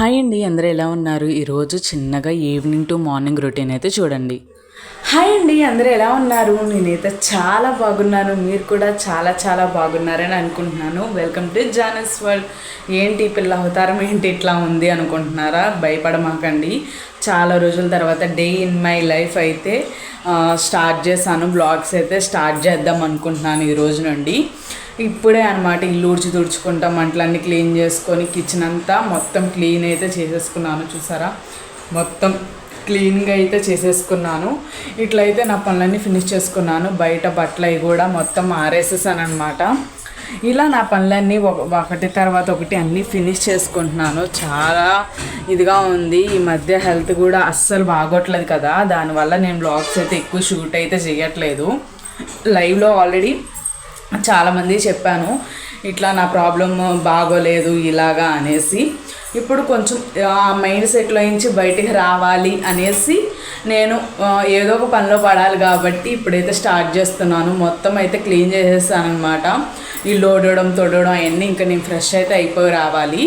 Hi అండి అందరూ ఎలా ఉన్నారు? ఈరోజు చిన్నగా ఈవినింగ్ టు మార్నింగ్ రొటీన్ అయితే చూడండి. హాయ్ అండి అందరూ ఎలా ఉన్నారు? నేనైతే చాలా బాగున్నాను. మీరు కూడా చాలా చాలా బాగున్నారని అనుకుంటున్నాను. వెల్కమ్ టు జానస్ వరల్డ్ ఏంటి పిల్ల అవతారం? ఏంటి ఇట్లా ఉంది అనుకుంటున్నారా? భయపడమాకండి. చాలా రోజుల తర్వాత డే ఇన్ మై లైఫ్ అయితే స్టార్ట్ చేశాను. బ్లాగ్స్ అయితే స్టార్ట్ చేద్దాం అనుకుంటున్నాను ఈ రోజు నుండి. ఇప్పుడే అనమాట ఇల్లు ఊడ్చి తుడుచుకుంటాం మంటలన్నీ క్లీన్ చేసుకొని కిచెన్ అంతా మొత్తం క్లీన్ అయితే చేసేసుకున్నాను చూసారా? మొత్తం క్లీన్గా అయితే చేసేసుకున్నాను. ఇట్లయితే నా పనులన్నీ ఫినిష్ చేసుకున్నాను. బయట బట్టలు అవి కూడా మొత్తం ఆరేసేసాను అనమాట ఇలా నా పనులన్నీ ఒక- ఒకటి తర్వాత ఒకటి అన్నీ ఫినిష్ చేసుకుంటున్నాను. చాలా ఇదిగా ఉంది. ఈ మధ్య హెల్త్ కూడా అస్సలు బాగోట్లేదు కదా. దానివల్ల నేను బ్లాగ్స్ అయితే ఎక్కువ షూట్ అయితే చేయట్లేదు. లైవ్లో ఆల్రెడీ చాలామంది చెప్పాను ఇట్లా నా ప్రాబ్లం బాగోలేదు ఇలాగా అనేసి. ఇప్పుడు కొంచెం ఆ మైండ్ సెట్లో నుంచి బయటికి రావాలి అనేసి నేను ఏదో ఒక పనిలో పడాలి కాబట్టి ఇప్పుడైతే స్టార్ట్ చేస్తున్నాను. మొత్తం అయితే క్లీన్ చేసేసానమాట ఇల్లు ఓడడం తొడడం అవన్నీ ఇంకా నేను ఫ్రెష్ అయితే అయిపోయి రావాలి.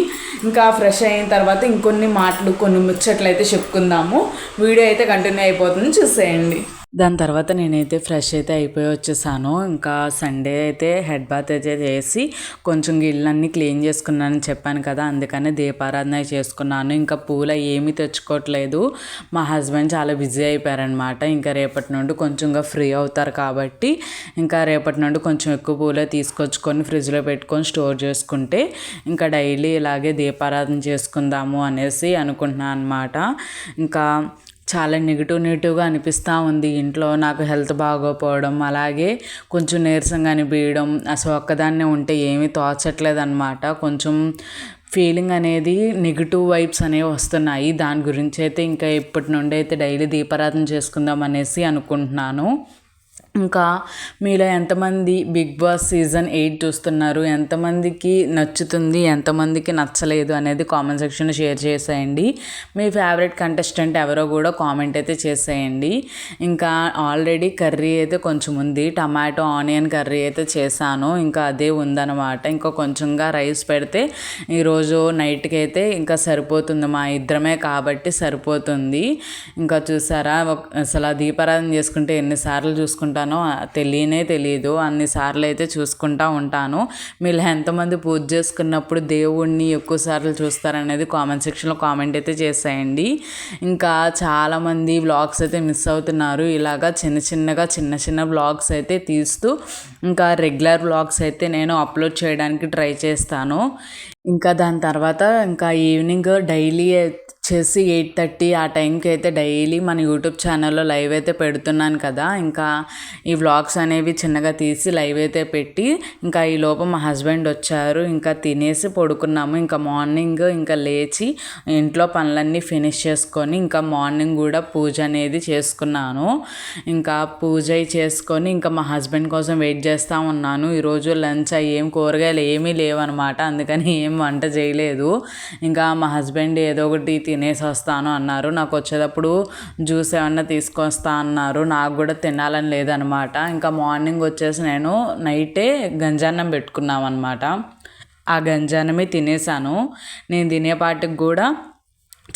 ఇంకా ఫ్రెష్ అయిన తర్వాత ఇంకొన్ని మాటలు కొన్ని ముచ్చట్లు అయితే చెప్పుకుందాము. వీడియో అయితే కంటిన్యూ అయిపోతుంది. చూసేయండి. దాని తర్వాత నేనైతే ఫ్రెష్ అయితే అయిపోయి వచ్చేసాను. ఇంకా సండే అయితే హెడ్ బాత్ అయితే చేసి కొంచెం ఇళ్ళన్నీ క్లీన్ చేసుకున్నానని చెప్పాను కదా అందుకనే దీపారాధన చేసుకున్నాను. ఇంకా పూలు ఏమీ తెచ్చుకోవట్లేదు. మా హస్బెండ్ చాలా బిజీ అయిపోయారనమాట ఇంకా రేపటి నుండి కొంచెంగా ఫ్రీ అవుతారు కాబట్టి ఇంకా రేపటి నుండి కొంచెం ఎక్కువ పూలే తీసుకొచ్చుకొని ఫ్రిడ్జ్లో పెట్టుకొని స్టోర్ చేసుకుంటే ఇంకా డైలీ ఇలాగే దీపారాధన చేసుకుందాము అనేసి అనుకుంటున్నాను అనమాట ఇంకా చాలా నెగిటివ్ నెగిటివ్గా అనిపిస్తూ ఉంది ఇంట్లో. నాకు హెల్త్ బాగోపోవడం అలాగే కొంచెం నీరసంగా అనిపించడం అసలు ఒక్కదాన్నే ఉంటే ఏమీ తోచట్లేదు అనమాట కొంచెం ఫీలింగ్ అనేది నెగిటివ్ వైబ్స్ అనేవి వస్తున్నాయి. దాని గురించి అయితే ఇంకా ఇప్పటి నుండి అయితే డైలీ దీపారాధన చేసుకుందాం అనేసి అనుకుంటున్నాను. ఇంకా మీలో ఎంతమంది బిగ్ బాస్ సీజన్ ఎయిట్ చూస్తున్నారు? ఎంతమందికి నచ్చుతుంది? ఎంతమందికి నచ్చలేదు? అనేది కామెంట్ సెక్షన్లో షేర్ చేసేయండి. మీ ఫేవరెట్ కంటెస్టెంట్ ఎవరో కూడా కామెంట్ అయితే చేసేయండి. ఇంకా ఆల్రెడీ కర్రీ అయితే కొంచెం ఉంది. టమాటో ఆనియన్ కర్రీ అయితే చేశాను. ఇంకా అదే ఉందన్నమాట. ఇంకా కొంచెంగా రైస్ పెడితే ఈరోజు నైట్కి అయితే ఇంకా సరిపోతుంది. మా ఇద్దరమే కాబట్టి సరిపోతుంది. ఇంకా చూసారా? అసలు ఆ దీపారాధన చేసుకుంటే ఎన్నిసార్లు చూసుకుంటాను తెలియనే తెలియదు అన్నిసార్లు అయితే చూసుకుంటా ఉంటాను. మీరు ఎంతమంది పూజ చేసుకున్నప్పుడు దేవుణ్ణి ఎక్కువ సార్లు చూస్తారనేది కామెంట్ సెక్షన్లో కామెంట్ అయితే చేసేయండి. ఇంకా చాలామంది వ్లాగ్స్ అయితే మిస్ అవుతున్నారు. ఇలాగా చిన్న చిన్నగా చిన్న చిన్న వ్లాగ్స్ అయితే తీస్తూ ఇంకా రెగ్యులర్ వ్లాగ్స్ అయితే నేను అప్లోడ్ చేయడానికి ట్రై చేస్తాను. ఇంకా దాని తర్వాత ఇంకా ఈవినింగ్ డైలీ వచ్చేసి ఎయిట్ థర్టీ ఆ టైంకి అయితే డైలీ మన యూట్యూబ్ ఛానల్లో లైవ్ అయితే పెడుతున్నాను కదా. ఇంకా ఈ వ్లాగ్స్ అనేవి చిన్నగా తీసి లైవ్ అయితే పెట్టి ఇంకా ఈ లోపు మా హస్బెండ్ వచ్చారు. ఇంకా తినేసి పడుకున్నాము. ఇంకా మార్నింగ్ ఇంకా లేచి ఇంట్లో పనులన్నీ ఫినిష్ చేసుకొని ఇంకా మార్నింగ్ కూడా పూజ అనేది చేసుకున్నాను. ఇంకా పూజ చేసుకొని ఇంకా మా హస్బెండ్ కోసం వెయిట్ చేస్తూ ఉన్నాను. ఈరోజు లంచ్ అయ్యి ఏం కూరగాయలు ఏమీ లేవన్నమాట. అందుకని ఏం వంట చేయలేదు. ఇంకా మా హస్బెండ్ ఏదో ఒకటి తినేసి వస్తాను అన్నారు. నాకు వచ్చేటప్పుడు జ్యూస్ ఏమన్నా తీసుకొస్తా అన్నారు. నాకు కూడా తినాలని లేదనమాట. ఇంకా మార్నింగ్ వచ్చేసి నేను నైటే గంజాన్నం పెట్టుకున్నాం అనమాట ఆ గంజాన్నమే తినేసాను. నేను తినేపాటికి కూడా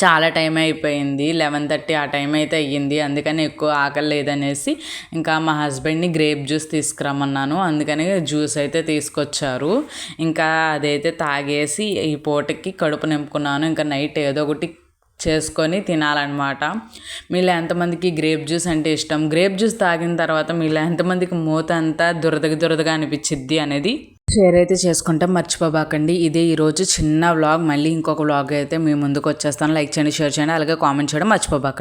చాలా టైం అయిపోయింది. లెవెన్ థర్టీ ఆ టైం అయితే అయ్యింది. అందుకని ఎక్కువ ఆకలి లేదనేసి ఇంకా మా హస్బెండ్ని గ్రేప్ జ్యూస్ తీసుకురమ్మన్నాను. అందుకని జ్యూస్ అయితే తీసుకొచ్చారు. ఇంకా అదైతే తాగేసి ఈ పూటకి కడుపు నింపుకున్నాను. ఇంకా నైట్ ఏదో ఒకటి చేసుకొని తినాలన్నమాట. మీలో ఎంతమందికి గ్రేప్ జ్యూస్ అంటే ఇష్టం? గ్రేప్ జ్యూస్ తాగిన తర్వాత మీలో ఎంతమందికి మూత అంతా దురదగా దురదగా అనిపించిద్ది అనేది షేర్ అయితే చేసుకుంటాం. మర్చిపోబాకండి. ఇదే ఈరోజు చిన్న వ్లాగ్. మళ్ళీ ఇంకొక వ్లాగ్ అయితే మీ ముందుకు వచ్చేస్తాను. లైక్ చేయండి షేర్ చేయండి అలాగే కామెంట్ చేయడం మర్చిపోబాకండి.